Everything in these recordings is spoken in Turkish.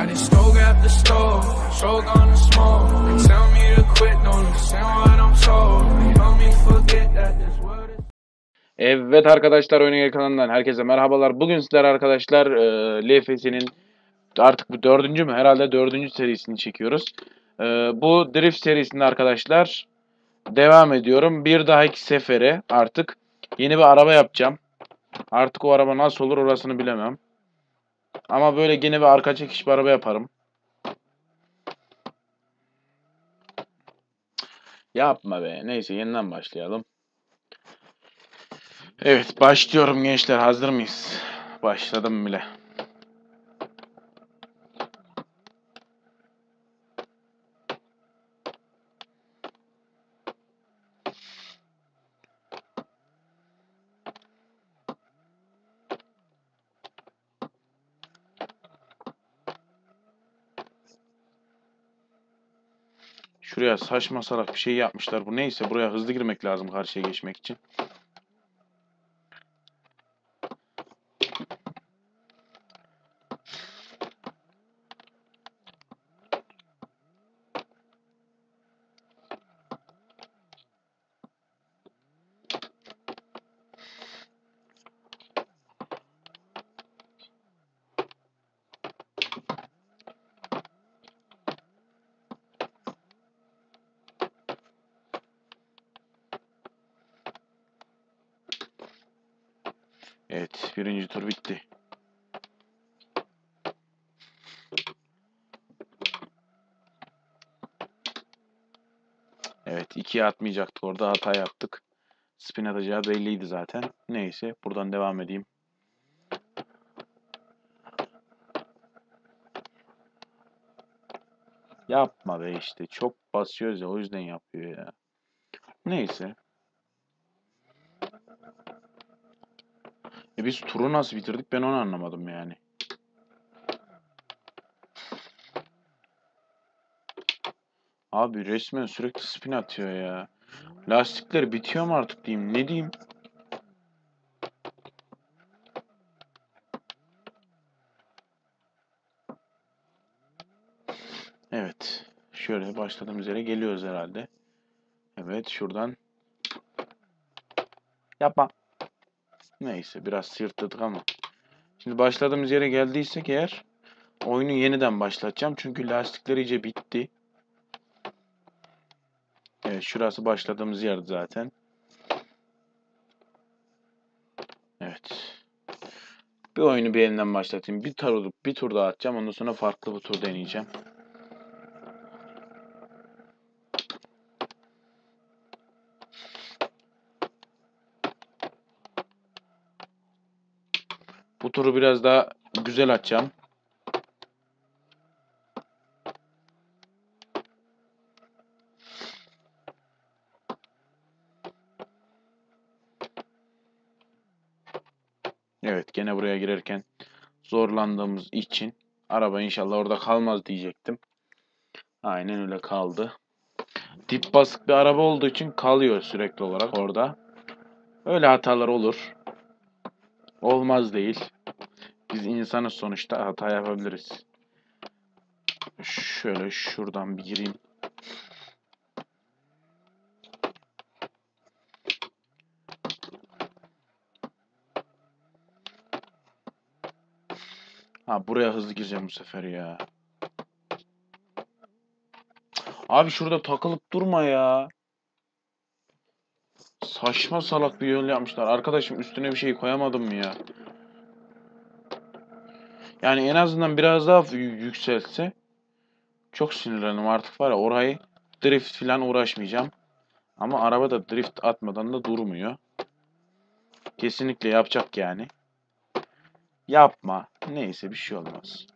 I just stole at the store, stroke on the smoke. They tell me to quit, don't listen what I'm told. They help me forget that this world. Evet arkadaşlar Oyun kanalından herkese merhabalar. Bugün sizler arkadaşlar e, LFS'nin artık bu dördüncü mü? Herhalde dördüncü serisini çekiyoruz. E, bu Drift serisinde arkadaşlar devam ediyorum. Bir dahaki sefere artık yeni bir araba yapacağım. Artık o araba nasıl olur orasını bilemem. Ama böyle yine bir arka çekiş bir araba yaparım. Yapma be. Neyse yeniden başlayalım. Evet başlıyorum gençler. Hazır mıyız? Başladım bile. Şuraya saçma salak bir şey yapmışlar. Bu neyse buraya hızlı girmek lazım karşıya geçmek için. Evet, birinci tur bitti. Evet, ikiye atmayacaktık orada hata yaptık. Spin atacağı belliydi zaten. Neyse, buradan devam edeyim. Yapma be işte. Çok basıyoruz ya, o yüzden yapıyor ya. Neyse. E biz turu nasıl bitirdik ben onu anlamadım yani. Abi resmen sürekli spin atıyor ya. Lastikler bitiyor mu artık diyeyim ne diyeyim. Evet. Şöyle başladığımız yere geliyoruz herhalde. Evet şuradan. Yapma. Neyse biraz sırtladık ama. Şimdi başladığımız yere geldiysek eğer oyunu yeniden başlatacağım. Çünkü lastikler iyice bitti. Evet şurası başladığımız yer zaten. Evet. Bir oyunu bir elinden başlatayım. Bir tur, bir tur daha atacağım. Ondan sonra farklı bir tur deneyeceğim. Turu biraz daha güzel açacağım. Evet gene buraya girerken zorlandığımız için araba inşallah orada kalmaz diyecektim. Aynen öyle kaldı. Dip basık bir araba olduğu için kalıyor sürekli olarak orada. Öyle hatalar olur. Olmaz değil. Biz insanız sonuçta hata yapabiliriz. Şöyle şuradan bir gireyim. Ha buraya hızlı gireceğim bu sefer ya. Abi şurada takılıp durma ya. Saçma salak bir yol yapmışlar. Arkadaşım üstüne bir şey koyamadım mı ya? Yani en azından biraz daha yükselse çok sinirlendim artık var ya orayı drift falan uğraşmayacağım. Ama araba da drift atmadan da durmuyor. Kesinlikle yapacak yani. Yapma. Neyse bir şey olmaz.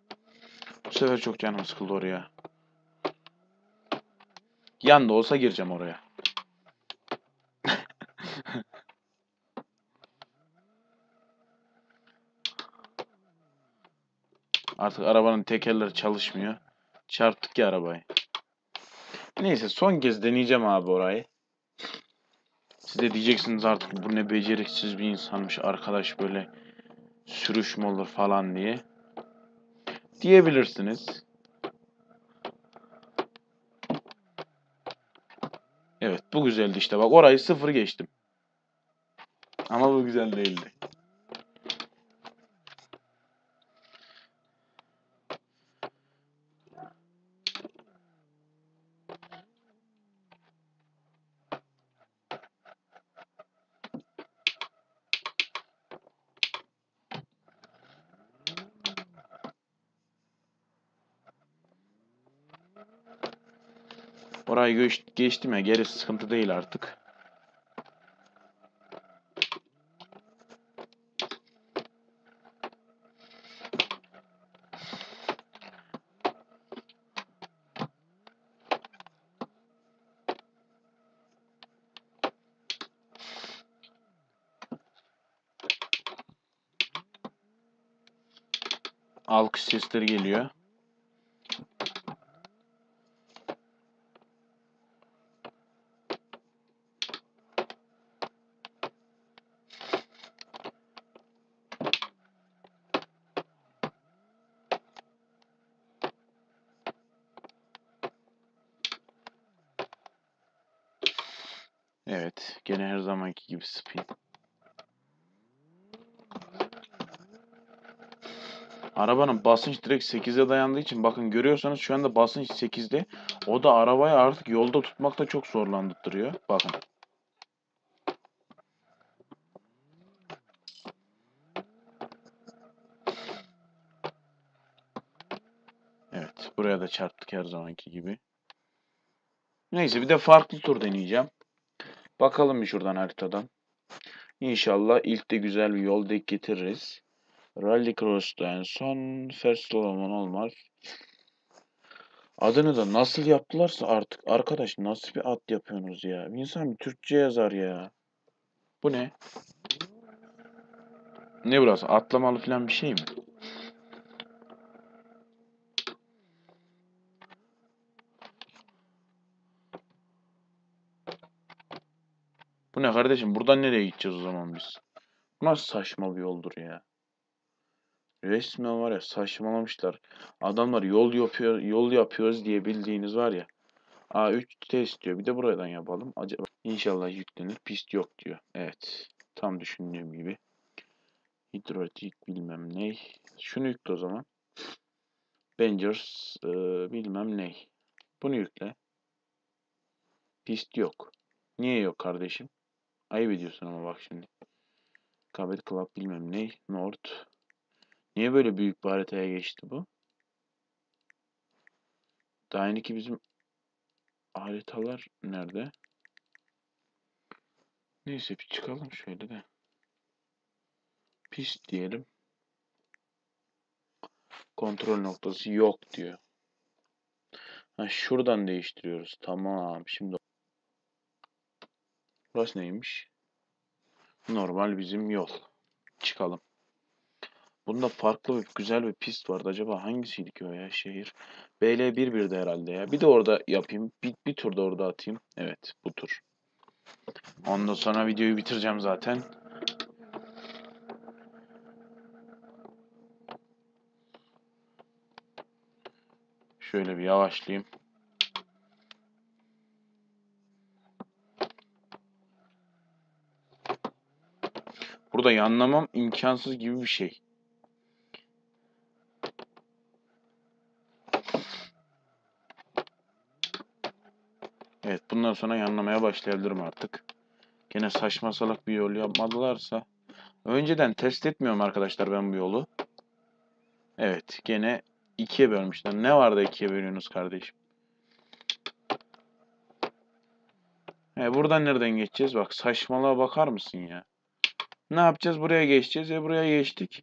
Bu sefer çok canım sıkıldı oraya. Yan da olsa gireceğim oraya. Artık arabanın tekerleri çalışmıyor. Çarptık ya arabayı. Neyse son kez deneyeceğim abi orayı. Siz de diyeceksiniz artık bu ne beceriksiz bir insanmış arkadaş böyle sürüş mü olur falan diye. Diyebilirsiniz. Evet bu güzeldi işte bak orayı sıfır geçtim. Ama bu güzel değildi. Orayı geç, geçtim ya gerisi sıkıntı değil artık. Alkış sesleri geliyor. Evet, gene her zamanki gibi spin. Arabanın basınç direkt 8'e dayandığı için bakın görüyorsanız şu anda basınç 8'de. O da arabayı artık yolda tutmakta çok zorlandırıyor. Bakın. Evet, buraya da çarptık her zamanki gibi. Neyse bir de farklı tur deneyeceğim. Bakalım bir şuradan haritadan. İnşallah ilk de güzel bir yol denk getiririz. Rallycross'ta en son First Solomon olmaz. Adını da nasıl yaptılarsa artık arkadaş nasıl bir ad yapıyorsunuz ya? Bir insan bir Türkçe yazar ya. Bu ne? Ne burası? Atlamalı falan bir şey mi? Bu ne kardeşim? Buradan nereye gideceğiz o zaman biz? Bu nasıl saçma bir yoldur ya? Resmen var ya saçmalamışlar. Adamlar yol yapıyor, yol yapıyoruz diye bildiğiniz var ya. A3 test diyor. Bir de buradan yapalım. Acaba inşallah yüklenir. Pist yok diyor. Evet. Tam düşündüğüm gibi. Hidrolik bilmem ne. Şunu yükle o zaman. Bangers e, bilmem ne. Bunu yükle. Pist yok. Niye yok kardeşim? Ayıp ediyorsun ama bak şimdi. Kabel Club bilmem ne. North. Niye böyle büyük bir haritaya geçti bu? Daha yeni ki bizim haritalar nerede? Neyse bir çıkalım şöyle de. Pist diyelim. Kontrol noktası yok diyor. Ha, şuradan değiştiriyoruz. Tamam. Şimdi Burası neymiş? Normal bizim yol. Çıkalım. Bunda farklı bir güzel bir pist vardı. Acaba hangisiydi ki o ya şehir? BL11'de herhalde ya. Bir de orada yapayım. Bir, bir tur da orada atayım. Evet bu tur. Ondan sonra videoyu bitireceğim zaten. Şöyle bir yavaşlayayım. Burada yanlamam imkansız gibi bir şey. Evet bundan sonra yanlamaya başlayabilirim artık. Gene saçma salak bir yol yapmadılarsa. Önceden test etmiyorum arkadaşlar ben bu yolu. Evet gene ikiye bölmüşler. Ne var da ikiye bölüyorsunuz kardeşim? E buradan nereden geçeceğiz? Bak saçmalığa bakar mısın ya? Ne yapacağız? Buraya geçeceğiz. E buraya geçtik.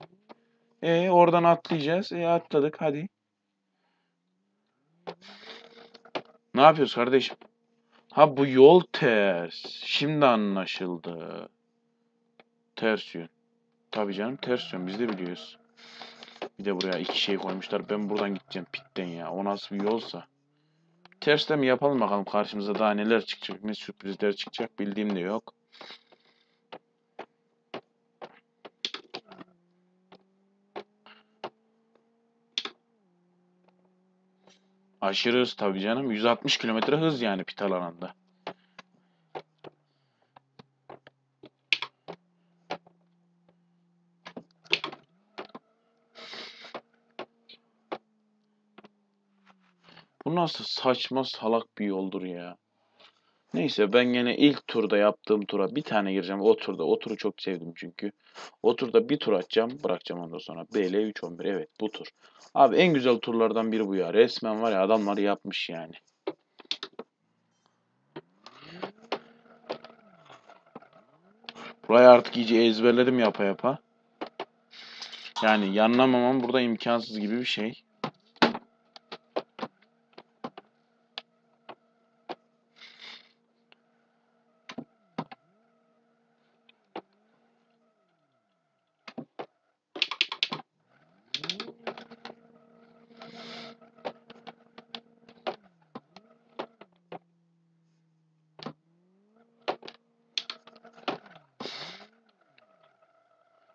E oradan atlayacağız. E atladık. Hadi. Ne yapıyoruz kardeşim? Ha bu yol ters. Şimdi anlaşıldı. Ters yön. Tabii canım ters yön. Biz de biliyoruz. Bir de buraya iki şey koymuşlar. Ben buradan gideceğim pitten ya. O nasıl bir yolsa. Terste mi yapalım bakalım karşımıza daha neler çıkacak. Ne sürprizler çıkacak bildiğim de yok. Aşırı hız tabii canım. 160 kilometre hız yani pit alanında. Bu nasıl saçma salak bir yoldur ya. Neyse ben gene ilk turda yaptığım tura bir tane gireceğim. O turda. O turu çok sevdim çünkü. O turda bir tur atacağım. Bırakacağım ondan sonra. BL 311. Evet bu tur. Abi en güzel turlardan biri bu ya. Resmen var ya adamlar yapmış yani. Burayı artık iyice ezberledim yapa yapa. Yani yanlamamam burada imkansız gibi bir şey.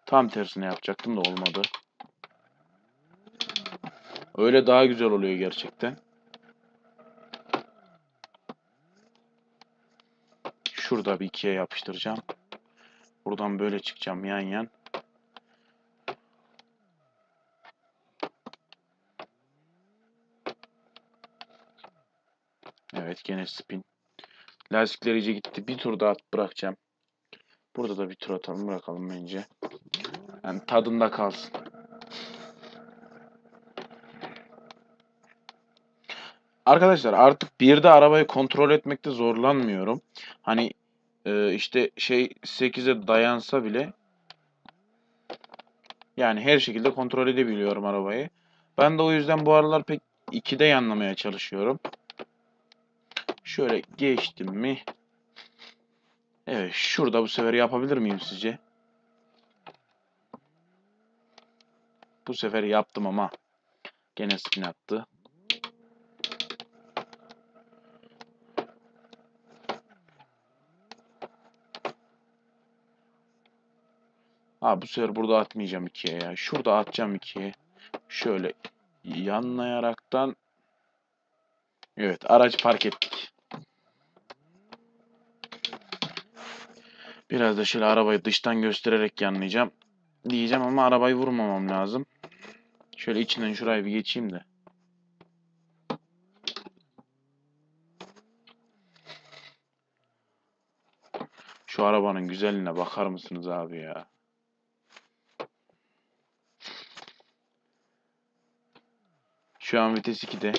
Tam tersine yapacaktım da olmadı. Öyle daha güzel oluyor gerçekten. Şurada bir ikiye yapıştıracağım. Buradan böyle çıkacağım yan yan. Evet gene spin. Lastikler iyice gitti. Bir tur daha bırakacağım. Burada da bir tur atalım bırakalım bence. Yani tadında kalsın. Arkadaşlar artık bir de arabayı kontrol etmekte zorlanmıyorum. Hani e, işte şey 8'e dayansa bile yani her şekilde kontrol edebiliyorum arabayı. Ben de o yüzden bu aralar pek 2'de yanlamaya çalışıyorum. Şöyle geçtim mi? Evet şurada bu sefer yapabilir miyim sizce? Bu sefer yaptım ama gene spin attı. Ha bu sefer burada atmayacağım ikiye ya. Şurada atacağım ikiye. Şöyle yanlayaraktan Evet aracı park ettik. Biraz da şöyle arabayı dıştan göstererek yanlayacağım. Diyeceğim ama arabayı vurmamam lazım. Şöyle içinden şurayı bir geçeyim de. Şu arabanın güzelliğine bakar mısınız abi ya? Şu an vites 2'de.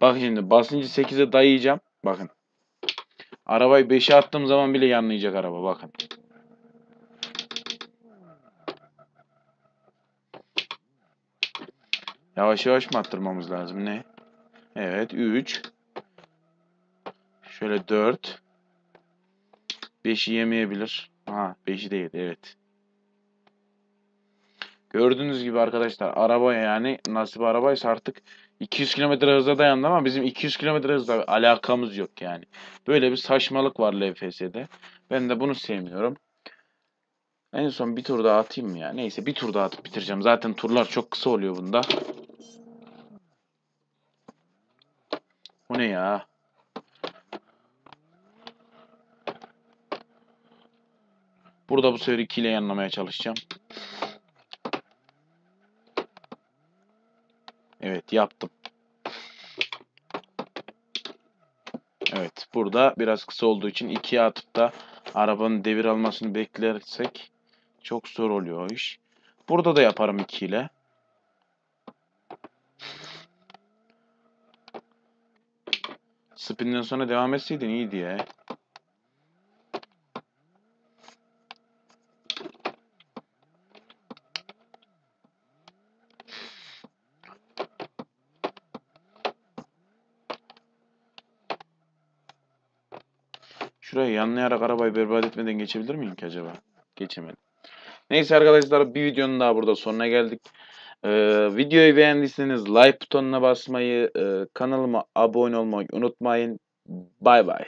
Bak şimdi basıncı 8'e dayayacağım. Bakın. Arabayı 5'e attığım zaman bile yanlayacak araba bakın. Yavaş yavaş mı attırmamız lazım? Ne? Evet 3. Şöyle 4. 5'i yemeyebilir. Ha 5'i değil evet. Gördüğünüz gibi arkadaşlar araba yani nasip arabaysa artık 200 km hıza dayandı ama bizim 200 km hızla alakamız yok yani. Böyle bir saçmalık var LFS'de. Ben de bunu sevmiyorum. En son bir tur daha atayım ya? Neyse bir tur daha atıp bitireceğim. Zaten turlar çok kısa oluyor bunda. Bu ne ya? Burada bu sefer 2 ile yanlamaya çalışacağım. Evet yaptım. Evet burada biraz kısa olduğu için ikiye atıp da arabanın devir almasını beklersek çok zor oluyor iş. Burada da yaparım 2 ile. Spinden sonra devam etseydin iyiydi ya. Şuraya yanlayarak arabayı berbat etmeden geçebilir miyim ki acaba? Geçemedim. Neyse arkadaşlar bir videonun daha burada sonuna geldik. Ee, videoyu beğendiyseniz like butonuna basmayı, e, kanalıma abone olmayı unutmayın. Bay bay.